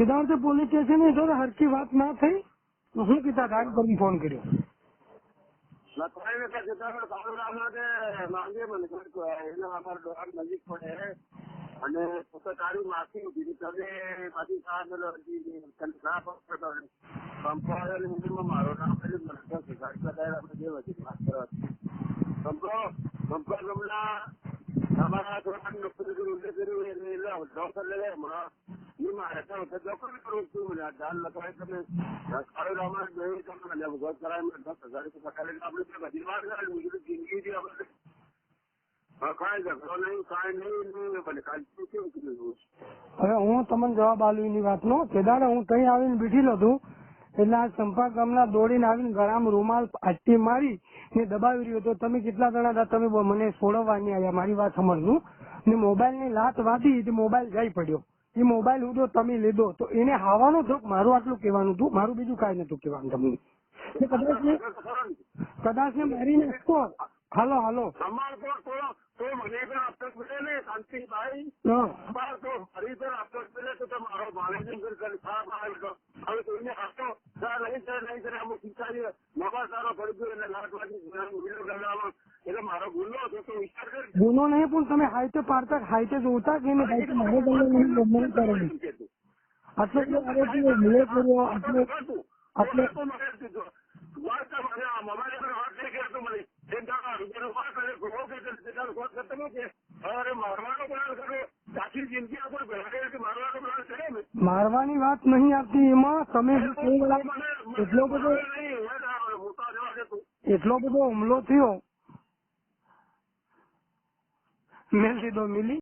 Siddharth police station sir હરકી વાત ના થઈ, તો હું કીધા રાગ પર ફોન કર્યો. અને પોતે તારી માસી ઊભી તમે પાછી ના પકડતો કંપાળે મુંબઈમાં મારો નામ એટલે મને કહે છે આપણે જે વધી વાત કરવા કંપો કંપો ગમલા તમારા નોકરી કર્યું ઉલ્લેખ કર્યું, એટલે ડોક્ટર લે હમણાં. તો તો કાંઈ નહીં નહીં ભલે કાલ કેવું કીધું હવે હું તમને જવાબ આલું એની વાતનો. તે દાડે હું ત્યાં આવીને બેઠેલો હતું એટલે આ ચંપા ગામના દોડીને આવીને ગળામાં રૂમાલ આટી મારી ને દબાવી રહ્યો હતો તમે કેટલા જણા હતા, તમે મને છોડવા નહીં આવ્યા, મારી વાત સમજવું ને મોબાઈલની લાત વાંધી મોબાઈલ જઈ પડ્યો. એ મોબાઈલ ઉડો તમે લીધો તો એને હાવાનું થયું મારું આટલું કહેવાનું હતું. મારું બીજું કાંઈ નતું કહેવાનું તમને. કદાચ ને કદાચ ને મારી નાખતો હાલો હાલો. શાંતિભાઈ હા. અમાર તો ફરી પણ આપતો મળે તો તમારો માણસ કરી સાહેબ આવે તો હવે તો એને આપતો સર નહીં સર નહીં સર અમુક શીખાડીએ નવા સારો પડી ગયો એટલે લાખ વાગી ગુનો ગણાવવાનો એટલે મારો ગુનો કરી નહીં, પણ તમે હાઈતે પાડતા, હાઈતે જોતા કે એને હાઈતે મારે નહીં કરેલું આટલો બધો આરોપીઓ હુમલો કર્યો આટલો આટલો મારવાની વાત નહીં આવતી એમાં. તમે એટલો બધો એટલો બધો હુમલો થયો. મેલ દીધો મિલી